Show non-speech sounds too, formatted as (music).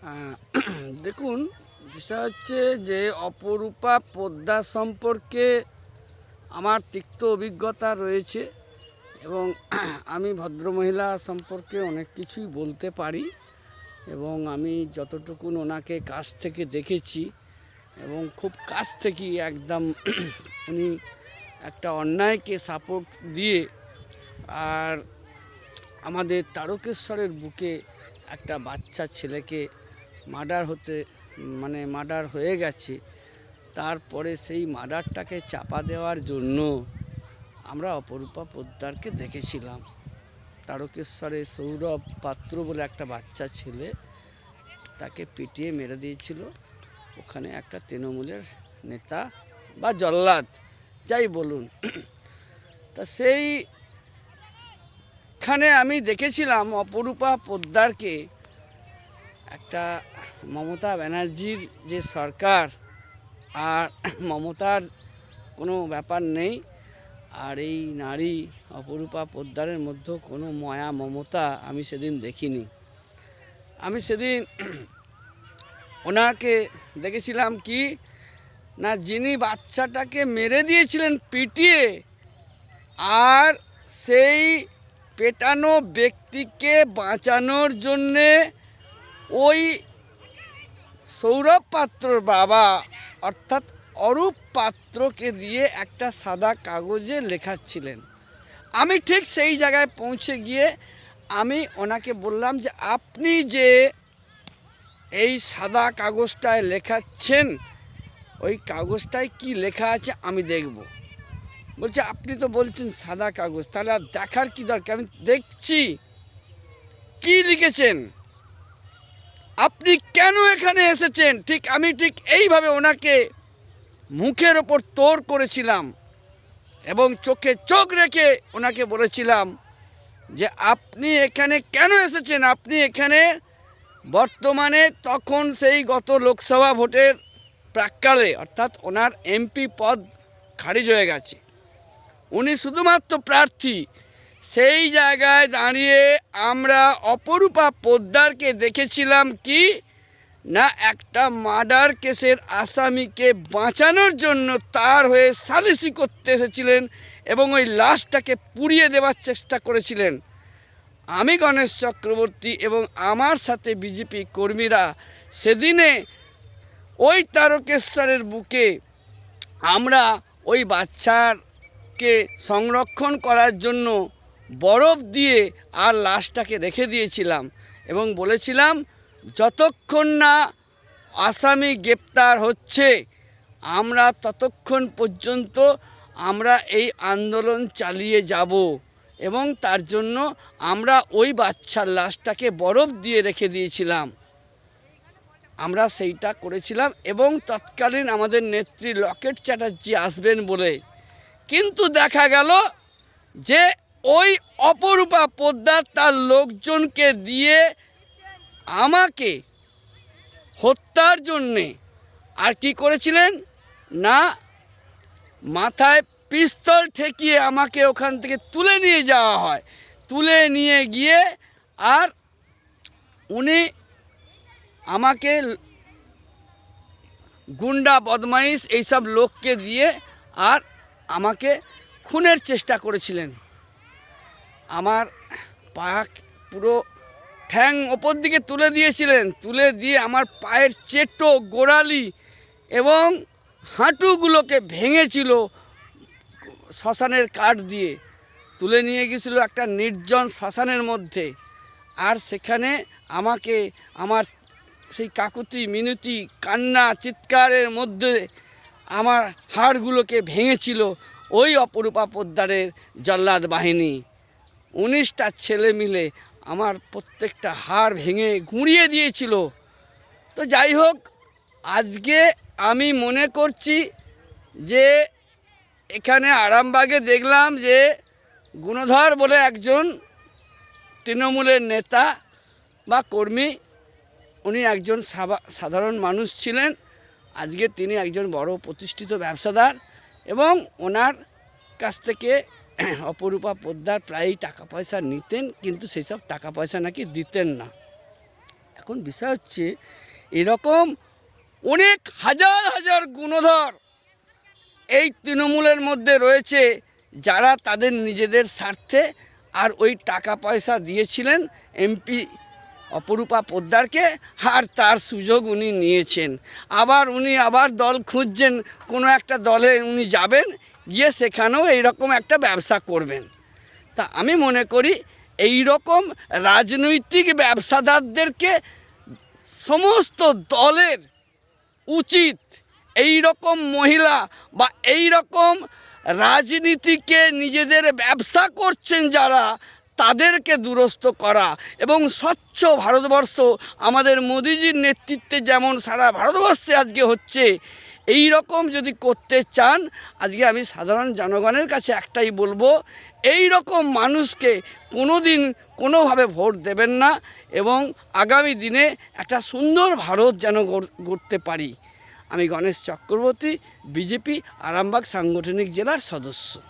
(clears throat) দেখুন, বিষয় হচ্ছে যে অপরূপা পদ্মা সম্পর্কে আমার তিক্ত অভিজ্ঞতা রয়েছে এবং (clears throat) আমি ভদ্রমহিলা সম্পর্কে অনেক কিছুই বলতে পারি এবং আমি যতটুকুন ওনাকে কাছ থেকে দেখেছি এবং খুব কাছ থেকেই একদম (clears throat) উনি একটা অন্যায়কে সাপোর্ট দিয়ে আর আমাদের তারকেশ্বরের বুকে একটা বাচ্চা ছেলেকে মার্ডার হতে মানে মার্ডার হয়ে গেছে। তারপরে সেই মার্ডারটাকে চাপা দেওয়ার জন্য আমরা অপরূপা পোদ্দারকে দেখেছিলাম। তারকেশ্বরে সৌরভ পাত্র বলে একটা বাচ্চা ছেলে তাকে পিটিয়ে মেরে দিয়েছিল। ওখানে একটা তৃণমূলের নেতা বা জল্লাদ, যাই বলুন। তা সেই খানে আমি দেখেছিলাম অপরূপা পোদ্দারকে একটা মমতা ব্যানার্জির যে সরকার আর মমতার কোনো ব্যাপার নেই। আর এই নারী অপরূপা পোদ্দারের মধ্যে কোনো মায়া মমতা আমি সেদিন দেখিনি। আমি সেদিন ওনাকে দেখেছিলাম কি, না যিনি বাচ্চাটাকে মেরে দিয়েছিলেন পিটিয়ে, আর সেই পেটানো ব্যক্তিকে বাঁচানোর জন্যে ওই সৌরভ পাত্রর বাবা, অর্থাৎ অরূপ পাত্রকে দিয়ে একটা সাদা কাগজে লেখাচ্ছিলেন। আমি ঠিক সেই জায়গায় পৌঁছে গিয়ে আমি ওনাকে বললাম যে, আপনি যে এই সাদা কাগজটায় লেখাচ্ছেন, ওই কাগজটায় কি লেখা আছে আমি দেখব। বলছে, আপনি তো বলছেন সাদা কাগজ, তাহলে আর দেখার কি দরকার? আমি দেখছি। কি লিখেছেন? আপনি কেন এখানে এসেছেন? ঠিক আমি ঠিক এইভাবে ওনাকে মুখের ওপর তোর করেছিলাম এবং চোখে চোখ রেখে ওনাকে বলেছিলাম যে আপনি এখানে কেন এসেছেন? আপনি এখানে বর্তমানে তখন সেই গত লোকসভা ভোটের প্রাককালে অর্থাৎ ওনার এমপি পদ খারিজ হয়ে গেছে। উনি শুধুমাত্র প্রার্থী সেই জায়গায় দাঁড়িয়ে আমরা অপরূপা পোদ্দারকে দেখেছিলাম কি? না, একটা মার্ডার কেসের আসামিকে বাঁচানোর জন্য তার হয়ে সালিসি করতে এসেছিলেন এবং ওই লাশটাকে পুড়িয়ে দেওয়ার চেষ্টা করেছিলেন। আমি গণেশ চক্রবর্তী এবং আমার সাথে বিজেপি কর্মীরা সেদিনে ওই তারকেশ্বরের বুকে আমরা ওই বাচ্চারকে সংরক্ষণ করার জন্য বরফ দিয়ে আর লাশটাকে রেখে দিয়েছিলাম এবং বলেছিলাম, যতক্ষণ না আসামি গ্রেপ্তার হচ্ছে, আমরা ততক্ষণ পর্যন্ত আমরা এই আন্দোলন চালিয়ে যাব এবং তার জন্য আমরা ওই বাচ্চার লাশটাকে বরফ দিয়ে রেখে দিয়েছিলাম। আমরা সেইটা করেছিলাম এবং তৎকালীন আমাদের নেত্রী লকেট চ্যাটার্জি আসবেন বলে। কিন্তু দেখা গেল যে ওই অপরূপা পোদ্দার তার লোকজনকে দিয়ে আমাকে হত্যার জন্যে আর কি করেছিলেন? না, মাথায় পিস্তল ঠেকিয়ে আমাকে ওখান থেকে তুলে নিয়ে যাওয়া হয়। তুলে নিয়ে গিয়ে আর উনি আমাকে গুন্ডা, বদমাইশ এইসব লোককে দিয়ে আর আমাকে খুনের চেষ্টা করেছিলেন। আমার পা পুরো ঠ্যাং ওপর দিকে তুলে দিয়েছিলেন। তুলে দিয়ে আমার পায়ের চেটো, গোড়ালি এবং হাঁটুগুলোকে ভেঙেছিল শ্মশানের কাঠ দিয়ে। তুলে নিয়ে গেছিল একটা নির্জন শ্মশানের মধ্যে। আর সেখানে আমাকে আমার সেই কাকুতি, মিনতি, কান্না, চিৎকারের মধ্যে আমার হাড়গুলোকে ভেঙেছিল ওই অপরূপা পোদ্দারের জল্লাদ বাহিনী। উনিশটা ছেলে মিলে আমার প্রত্যেকটা হাড় ভেঙে গুঁড়িয়ে দিয়েছিল। তো যাই হোক, আজকে আমি মনে করছি যে এখানে আরামবাগে দেখলাম যে গুণধর বলে একজন তৃণমূলের নেতা বা কর্মী, উনি একজন সাধারণ মানুষ ছিলেন। আজকে তিনি একজন বড় প্রতিষ্ঠিত ব্যবসাদার এবং ওনার কাছ থেকে (clears throat) অপরূপা পোদ্দার প্রায়ই টাকা পয়সা নিতেন, কিন্তু সেই সব টাকা পয়সা নাকি দিতেন না। এখন বিষয় হচ্ছে, এরকম অনেক হাজার হাজার গুণধর এই তৃণমূলের মধ্যে রয়েছে, যারা তাদের নিজেদের স্বার্থে আর ওই টাকা পয়সা দিয়েছিলেন এমপি অপরূপা পোদ্দারকে, আর তার সুযোগ উনি নিয়েছেন। আবার উনি আবার দল খুঁজছেন, কোনো একটা দলে উনি যাবেন গিয়ে সেখানেও এইরকম একটা ব্যবসা করবেন। তা আমি মনে করি এই রকম রাজনৈতিক ব্যবসাদারদেরকে সমস্ত দলের উচিত এই রকম মহিলা বা এই রকম রাজনীতিকে নিজেদের ব্যবসা করছেন যারা, তাদেরকে দুরস্ত করা এবং স্বচ্ছ ভারতবর্ষ, আমাদের মোদিজির নেতৃত্বে যেমন সারা ভারতবর্ষে আজকে হচ্ছে এই রকম যদি করতে চান, আজকে আমি সাধারণ জনগণের কাছে একটাই বলব, এই রকম মানুষকে কোনো দিন কোনোভাবে ভোট দেবেন না এবং আগামী দিনে একটা সুন্দর ভারত যেন গড়- গড়তে পারি। আমি গণেশ চক্রবর্তী, বিজেপি, আরামবাগ সাংগঠনিক জেলার সদস্য।